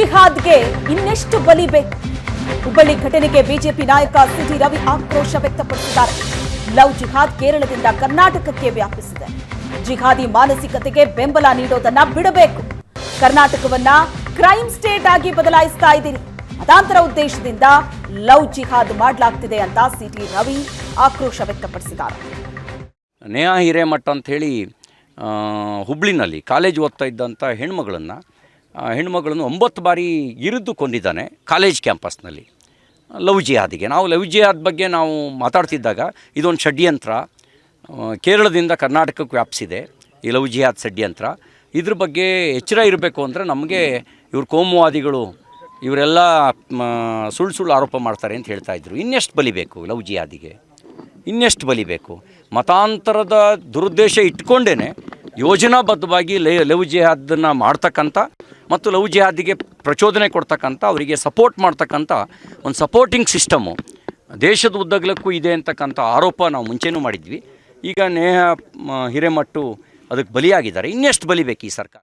ಜಿಹಾದ್ಗೆ ಇನ್ನೆಷ್ಟು ಬಲಿ ಬೇಕು? ಹುಬ್ಬಳ್ಳಿ ಘಟನೆಗೆ ಬಿಜೆಪಿ ನಾಯಕ ಸಿಟಿ ರವಿ ಆಕ್ರೋಶ ವ್ಯಕ್ತಪಡಿಸಿದ್ದಾರೆ. ಲವ್ ಜಿಹಾದ್ ಕೇರಳದಿಂದ ಕರ್ನಾಟಕಕ್ಕೆ ವ್ಯಾಪಿಸಿದೆ. ಜಿಹಾದಿ ಮಾನಸಿಕತೆಗೆ ಬೆಂಬಲ ನೀಡೋದನ್ನ ಬಿಡಬೇಕು. ಕರ್ನಾಟಕವನ್ನ ಕ್ರೈಮ್ ಸ್ಟೇಟ್ ಆಗಿ ಬದಲಾಯಿಸ್ತಾ ಇದ್ದೀರಿ. ಮತಾಂತರ ಉದ್ದೇಶದಿಂದ ಲವ್ ಜಿಹಾದ್ ಮಾಡಲಾಗ್ತಿದೆ ಅಂತ ಸಿಟಿ ರವಿ ಆಕ್ರೋಶ ವ್ಯಕ್ತಪಡಿಸಿದ್ದಾರೆ. ನೇಹಾ ಹಿರೇಮಠ ಹೇಳಿ ಹುಬ್ಳಿನಲ್ಲಿ ಕಾಲೇಜ್ ಓದ್ತಾ ಇದ್ದಂಥ ಹೆಣ್ಮಗಳನ್ನು ಹೆಣ್ಮಗಳನ್ನು ಒಂಬತ್ತು ಬಾರಿ ಇರಿದು ಕೊಂದಿದ್ದಾನೆ ಕಾಲೇಜ್ ಕ್ಯಾಂಪಸ್ನಲ್ಲಿ. ಲವ್ ಜಿಹಾದಿಗೆ ನಾವು ಲವ್ ಜಿಹಾದ್ ಬಗ್ಗೆ ನಾವು ಮಾತಾಡ್ತಿದ್ದಾಗ ಇದೊಂದು ಷಡ್ಯಂತ್ರ. ಕೇರಳದಿಂದ ಕರ್ನಾಟಕಕ್ಕೆ ವ್ಯಾಪಿಸಿದೆ ಈ ಲವ್ ಜಿಹಾದ್ ಷಡ್ಯಂತ್ರ. ಇದ್ರ ಬಗ್ಗೆ ಎಚ್ಚರ ಇರಬೇಕು ಅಂದರೆ ನಮಗೆ ಇವ್ರು ಕೋಮುವಾದಿಗಳು, ಇವರೆಲ್ಲ ಸುಳ್ಳು ಸುಳ್ಳು ಆರೋಪ ಮಾಡ್ತಾರೆ ಅಂತ ಹೇಳ್ತಾ ಇದ್ರು. ಇನ್ನೆಷ್ಟು ಬಲಿಬೇಕು ಲವ್ ಜಿಹಾದಿಗೆ ಇನ್ನೆಷ್ಟು ಬಲಿಬೇಕು ಮತಾಂತರದ ದುರುದ್ದೇಶ ಇಟ್ಕೊಂಡೇ ಯೋಜನಾಬದ್ಧವಾಗಿ ಲವ್ ಜಿಹಾದನ್ನು ಮಾಡ್ತಕ್ಕಂಥ ಮತ್ತು ಲವ್ ಜಿಹಾದಿಗೆ ಪ್ರಚೋದನೆ ಕೊಡ್ತಕ್ಕಂಥ, ಅವರಿಗೆ ಸಪೋರ್ಟ್ ಮಾಡ್ತಕ್ಕಂಥ ಒಂದು ಸಪೋರ್ಟಿಂಗ್ ಸಿಸ್ಟಮು. ದೇಶದ ಉದ್ದಗಲಕ್ಕೂ ಇದೆ ಅಂತಕ್ಕಂಥ ಆರೋಪ ನಾವು ಮುಂಚೆನೂ ಮಾಡಿದ್ವಿ. ಈಗ ನೇಹ ಹಿರೇಮಟ್ಟು ಅದಕ್ಕೆ ಬಲಿಯಾಗಿದ್ದಾರೆ. ಇನ್ನೆಷ್ಟು ಬಲಿಬೇಕು ಈ ಸರ್ಕಾರ?